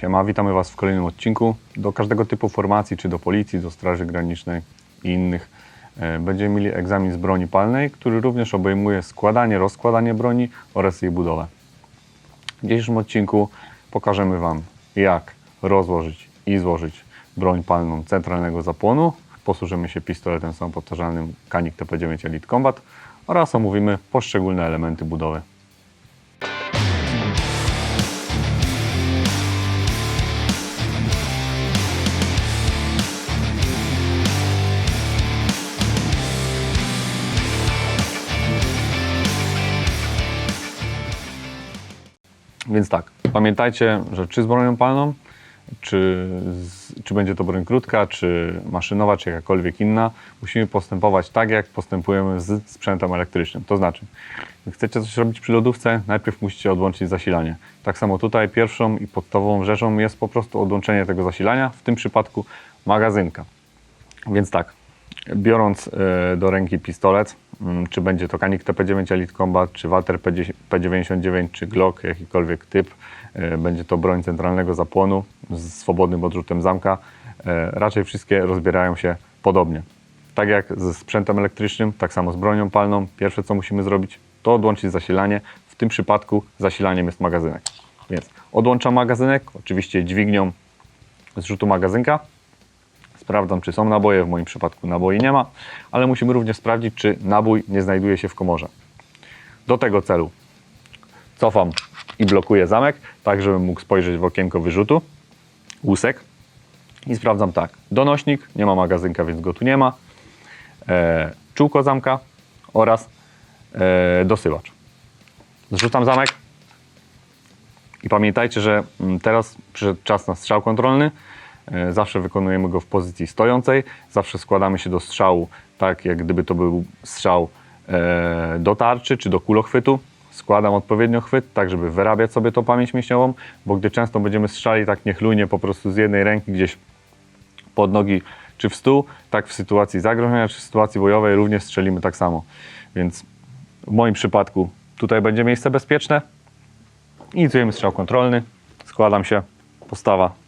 Siema, witamy Was w kolejnym odcinku. Do każdego typu formacji, czy do policji, do Straży Granicznej i innych, e, będziemy mieli egzamin z broni palnej, który również obejmuje składanie, rozkładanie broni oraz jej budowę. W dzisiejszym odcinku pokażemy Wam, jak rozłożyć i złożyć broń palną centralnego zapłonu. Posłużymy się pistoletem samopowtarzalnym Canik TP9 Elite Combat oraz omówimy poszczególne elementy budowy. Więc tak, pamiętajcie, że czy z bronią palną, czy, czy będzie to broń krótka, czy maszynowa, czy jakakolwiek inna, musimy postępować tak, jak postępujemy z sprzętem elektrycznym. To znaczy, chcecie coś robić przy lodówce, najpierw musicie odłączyć zasilanie. Tak samo tutaj pierwszą i podstawową rzeczą jest po prostu odłączenie tego zasilania, w tym przypadku magazynka. Więc tak, biorąc e, do ręki pistolet, mm, czy będzie to Canik TP9 Elite Combat, czy Walter P10 P99, czy Glock, jakikolwiek typ, e, będzie to broń centralnego zapłonu z swobodnym odrzutem zamka, e, raczej wszystkie rozbierają się podobnie. Tak jak ze sprzętem elektrycznym, tak samo z bronią palną, pierwsze co musimy zrobić, to odłączyć zasilanie. W tym przypadku zasilaniem jest magazynek. Więc odłączam magazynek, oczywiście dźwignią zrzutu magazynka, Sprawdzam, czy są naboje. W moim przypadku naboi nie ma, ale musimy również sprawdzić, czy nabój nie znajduje się w komorze. Do tego celu cofam i blokuję zamek, tak żebym mógł spojrzeć w okienko wyrzutu, łusek i sprawdzam tak. Donośnik, nie ma magazynka, więc go tu nie ma. E, czółko zamka oraz e, dosyłacz. Zrzucam zamek i pamiętajcie, że mm, teraz przyszedł czas na strzał kontrolny. E, Zawsze wykonujemy go w pozycji stojącej, zawsze składamy się do strzału tak, jak gdyby to był strzał e, do tarczy czy do kulochwytu. Składam odpowiednio chwyt, tak żeby wyrabiać sobie tą pamięć mięśniową, bo gdy często będziemy strzelali tak niechlujnie po prostu z jednej ręki gdzieś pod nogi czy w stół, tak w sytuacji zagrożenia czy w sytuacji bojowej również strzelimy tak samo. Więc w moim przypadku tutaj będzie miejsce bezpieczne. Inicjujemy strzał kontrolny, składam się, postawa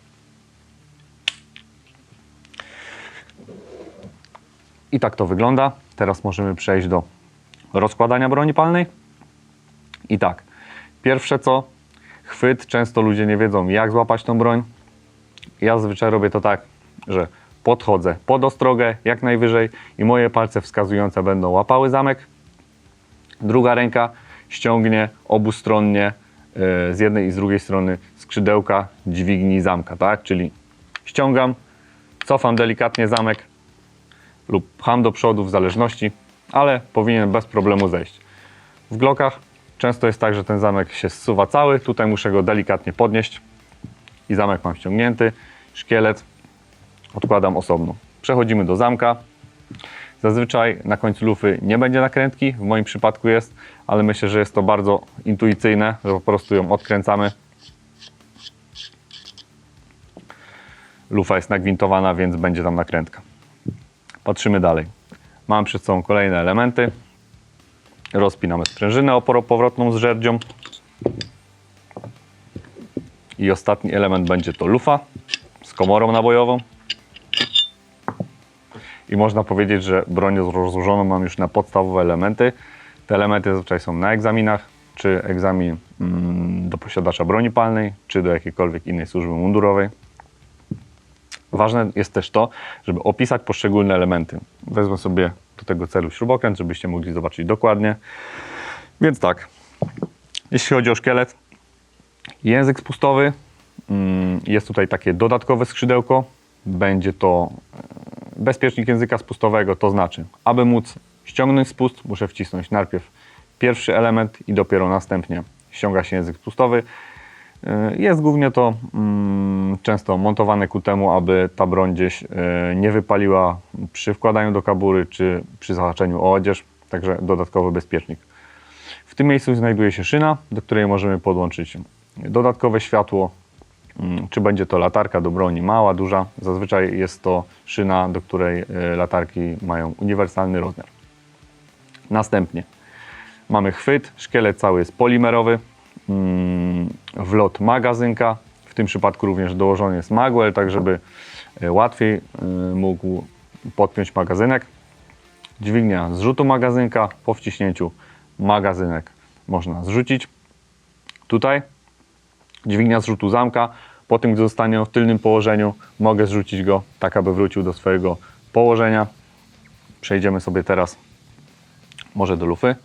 I tak to wygląda. Teraz możemy przejść do rozkładania broni palnej. I tak, pierwsze co, chwyt. Często ludzie nie wiedzą, jak złapać tą broń. Ja zazwyczaj robię to tak, że podchodzę pod ostrogę jak najwyżej i moje palce wskazujące będą łapały zamek. Druga ręka ściągnie obustronnie yy, z jednej i z drugiej strony skrzydełka dźwigni zamka, tak? Czyli ściągam, cofam delikatnie zamek, lub pcham do przodu w zależności, ale powinien bez problemu zejść. W glokach często jest tak, że ten zamek się zsuwa cały, tutaj muszę go delikatnie podnieść i zamek mam ściągnięty, szkielet odkładam osobno. Przechodzimy do zamka. Zazwyczaj na końcu lufy nie będzie nakrętki, w moim przypadku jest, ale myślę, że jest to bardzo intuicyjne, że po prostu ją odkręcamy. Lufa jest nagwintowana, więc będzie tam nakrętka. Patrzymy dalej. Mam przed sobą kolejne elementy. Rozpinamy sprężynę oporopowrotną z żerdzią. I ostatni element będzie to lufa z komorą nabojową. I można powiedzieć, że broń rozłożoną mam już na podstawowe elementy. Te elementy zazwyczaj są na egzaminach, czy egzamin mm, do posiadacza broni palnej, czy do jakiejkolwiek innej służby mundurowej. Ważne jest też to, żeby opisać poszczególne elementy. Wezmę sobie do tego celu śrubokręt, żebyście mogli zobaczyć dokładnie. Więc tak, jeśli chodzi o szkielet, język spustowy, mm, jest tutaj takie dodatkowe skrzydełko. Będzie to e, bezpiecznik języka spustowego, to znaczy, aby móc ściągnąć spust, muszę wcisnąć najpierw pierwszy element i dopiero następnie ściąga się język spustowy. E, Jest głównie to mm, często montowane ku temu, aby ta broń gdzieś e, nie wypaliła przy wkładaniu do kabury czy przy zahaczeniu o odzież, także dodatkowy bezpiecznik. W tym miejscu znajduje się szyna, do której możemy podłączyć dodatkowe światło, mm, czy będzie to latarka do broni mała, duża. Zazwyczaj jest to szyna, do której e, latarki mają uniwersalny rozmiar. Następnie mamy chwyt, szkielet cały jest polimerowy, wlot magazynka. W tym przypadku również dołożony jest magwell, tak żeby e, łatwiej e, mógł podpiąć magazynek. Dźwignia zrzutu magazynka, po wciśnięciu magazynek można zrzucić. Tutaj dźwignia zrzutu zamka, po tym gdy zostanie on w tylnym położeniu, mogę zrzucić go tak, aby wrócił do swojego położenia. Przejdziemy sobie teraz może do lufy.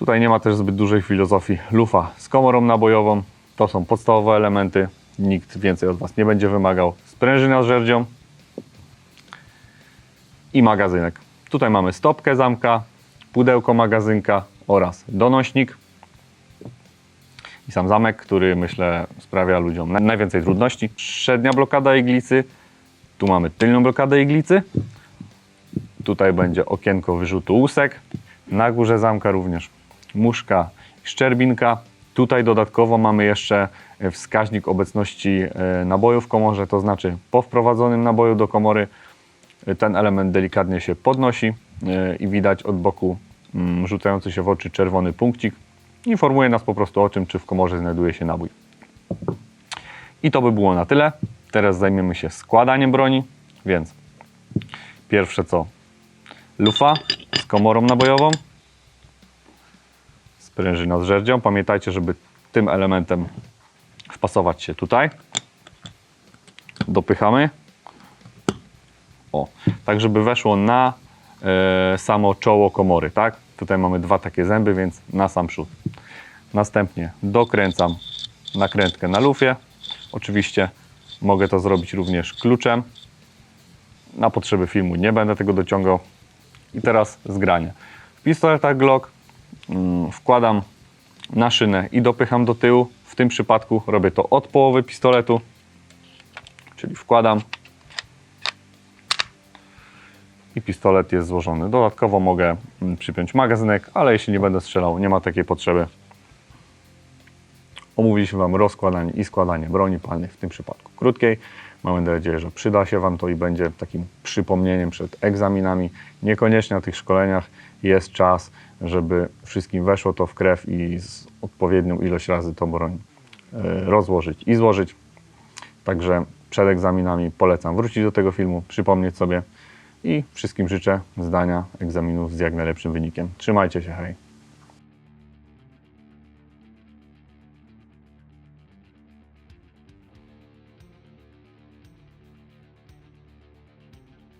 Tutaj nie ma też zbyt dużej filozofii. Lufa z komorą nabojową, to są podstawowe elementy. Nikt więcej od Was nie będzie wymagał. Sprężyna z żerdzią i magazynek. Tutaj mamy stopkę zamka, pudełko magazynka oraz donośnik. I sam zamek, który myślę sprawia ludziom na- najwięcej trudności. Przednia blokada iglicy. Tu mamy tylną blokadę iglicy. Tutaj będzie okienko wyrzutu łusek. Na górze zamka również muszka szczerbinka. Tutaj dodatkowo mamy jeszcze e, wskaźnik obecności e, naboju w komorze, to znaczy po wprowadzonym naboju do komory e, ten element delikatnie się podnosi i widać od boku mm, rzucający się w oczy czerwony punkcik. Informuje nas po prostu o tym, czy w komorze znajduje się nabój. I to by było na tyle. Teraz zajmiemy się składaniem broni, więc pierwsze co lufa z komorą nabojową, sprężyna z żerdzią. Pamiętajcie, żeby tym elementem wpasować się tutaj. Dopychamy. O, tak żeby weszło na e, samo czoło komory, tak? Tutaj mamy dwa takie zęby, więc na sam przód. Następnie dokręcam nakrętkę na lufie. Oczywiście mogę to zrobić również kluczem. Na potrzeby filmu nie będę tego dociągał. I teraz zgranie. W pistoletach Glock wkładam na szynę i dopycham do tyłu. W tym przypadku robię to od połowy pistoletu, czyli wkładam i pistolet jest złożony. Dodatkowo mogę mm, przypiąć magazynek, ale jeśli nie będę strzelał, nie ma takiej potrzeby. Omówiliśmy Wam rozkładanie i składanie broni palnej, w tym przypadku krótkiej. Mamy nadzieję, że przyda się Wam to i będzie takim przypomnieniem przed egzaminami. Niekoniecznie na tych szkoleniach jest czas, żeby wszystkim weszło to w krew i z odpowiednią ilość razy tą broń e, rozłożyć i złożyć. Także przed egzaminami polecam wrócić do tego filmu, przypomnieć sobie i wszystkim życzę zdania egzaminów z jak najlepszym wynikiem. Trzymajcie się, hej!